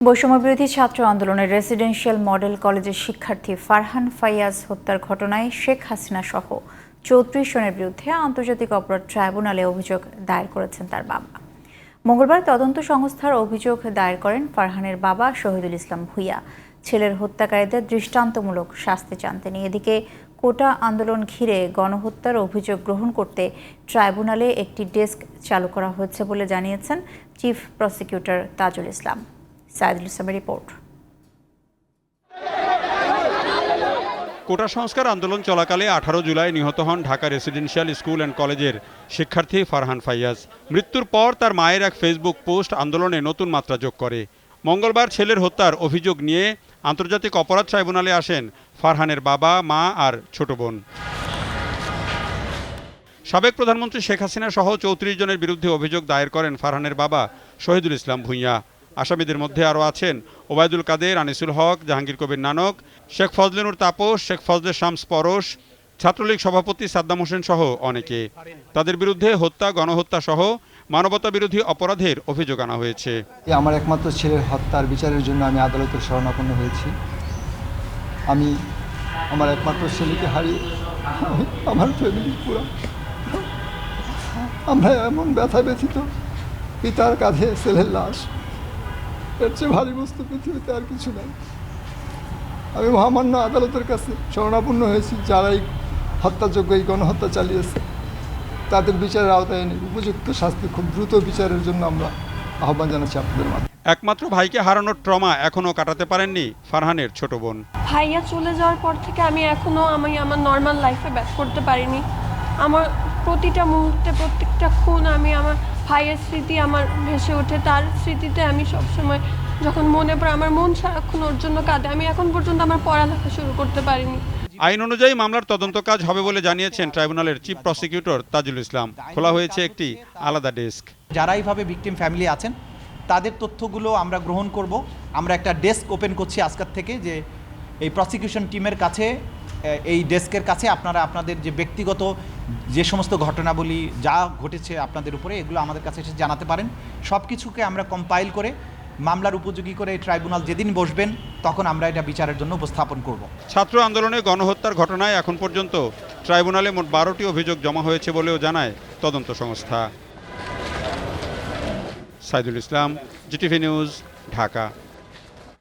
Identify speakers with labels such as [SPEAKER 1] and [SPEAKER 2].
[SPEAKER 1] বৈষম্য বিরোধী ছাত্র আন্দোলনের রেসিডেন্সিয়াল মডেল কলেজের শিক্ষার্থী ফারহান ফাইয়াজ হত্যার ঘটনায় শেখ হাসিনা সহ চৌত্রিশ জনের বিরুদ্ধে আন্তর্জাতিক অপরাধ ট্রাইব্যুনালে অভিযোগ দায়ের করেছেন তার বাবা। মঙ্গলবার তদন্ত সংস্থার অভিযোগ দায়ের করেন ফারহানের বাবা শহীদুল ইসলাম ভুইয়া। ছেলের হত্যাকারীদের দৃষ্টান্তমূলক শাস্তি চান তিনি। এদিকে কোটা আন্দোলন ঘিরে গণহত্যার অভিযোগ গ্রহণ করতে ট্রাইব্যুনালে একটি ডেস্ক চালু করা হয়েছে বলে জানিয়েছেন চিফ প্রসিকিউটর তাজুল ইসলাম। সাইদুল ইসলামের রিপোর্ট।
[SPEAKER 2] কোটা সংস্কার আন্দোলন চলাকালে আঠারো জুলাই নিহত হন ঢাকা রেসিডেন্সিয়াল স্কুল অ্যান্ড কলেজের শিক্ষার্থী ফারহান ফাইয়াজ। মৃত্যুর পর তার মায়ের এক ফেসবুক পোস্ট আন্দোলনে নতুন মাত্রা যোগ করে। মঙ্গলবার ছেলের হত্যার অভিযোগ নিয়ে আন্তর্জাতিক অপরাধ ট্রাইব্যুনালে আসেন ফারহানের বাবা, মা আর ছোট বোন। সাবেক প্রধানমন্ত্রী শেখ হাসিনা সহ চৌত্রিশ জনের বিরুদ্ধে অভিযোগ দায়ের করেন ফারহানের বাবা শহীদুল ইসলাম ভূঁইয়া। আসামিদের মধ্যে আরও আছেন ওবায়দুল কাদের, আনিসুল হক, জাহাঙ্গীর কবির নানক, শেখ ফজলেনুর তাপস, শেখ ফজলে শামস পরশ, ছাত্রলীগ সভাপতি সাদ্দাম হোসেন সহ অনেকে। তাদের বিরুদ্ধে হত্যা, গণহত্যা সহ মানবতা বিরোধী অপরাধের অভিযোগ আনা হয়েছে।
[SPEAKER 3] আমার একমাত্র ছেলের হত্যার বিচারের জন্য আমি আদালতের শরণাপন্ন হয়েছি। আমি আমার একমাত্র ছেলেকে হারিয়ে আমার ফ্যামিলি পুরো আমরা এমন ব্যথা ব্যথিত। পিতার কাঁধে ছেলের লাশ। এর চেয়ে ভারী বস্তু পৃথিবীতে আর কিছু নাই। আমি মহামান্য আদালতের কাছে শরণাপন্ন হয়েছি যারা এই হত্যাযোগ্য এই গণহত্যা চালিয়েছে। তাদের বিচারের আওতায় এনে উপযুক্ত শাস্তি খুব দ্রুত বিচারের জন্য আমরা আহ্বান জানাচ্ছি আপনাদের মাধ্যমে।
[SPEAKER 2] একমাত্র ভাইকে হারানোর ট্রমা এখনও কাটাতে পারেননি ফারহানের ছোট বোন।
[SPEAKER 4] ভাইয়া চলে যাওয়ার পর থেকে আমি এখনও আমি আমার নর্মাল লাইফে ব্যাক করতে পারিনি। আমার প্রতিটা মুহূর্তে প্রত্যেকটা খুন আমি আমার ভাইয়ের স্মৃতি আমার ভেসে ওঠে। তার স্মৃতিতে আমি সবসময় যখন মনে পড়ে আমার মন সারাক্ষণ ওর জন্য কাঁদে। আমি এখন পর্যন্ত আমার পড়ালেখা শুরু করতে পারিনি।
[SPEAKER 2] আইন অনুযায়ী মামলার তদন্ত কাজ হবে বলে জানিয়েছেন ট্রাইব্যুনালের চিফ প্রসিকিউটর তাজুল ইসলাম। খোলা হয়েছে একটি আলাদা ডেস্ক।
[SPEAKER 5] যারা এইভাবে ভিকটিম ফ্যামিলি আছেন তাদের তথ্যগুলো আমরা গ্রহণ করব। আমরা একটা ডেস্ক ওপেন করছি আজকের থেকে যে এই প্রসিকিউশন টিমের কাছে এই ডেস্কের কাছে আপনারা আপনাদের যে ব্যক্তিগত যে সমস্ত ঘটনাবলী যা ঘটেছে আপনাদের উপরে, এগুলো আমাদের কাছে এসে জানাতে পারেন। সব কিছুকে আমরা কম্পাইল করে, মামলার উপযোগী করে ট্রাইব্যুনাল যেদিন বসবেন, তখন আমরা এটা বিচারের জন্য উপস্থাপন করব।
[SPEAKER 2] ছাত্র আন্দোলনে গণহত্যার ঘটনায় এখন পর্যন্ত ট্রাইব্যুনালে মোট বারোটি অভিযোগ জমা হয়েছে বলেও জানায় তদন্ত সংস্থা। Saidul Islam, GTV news, Dhaka.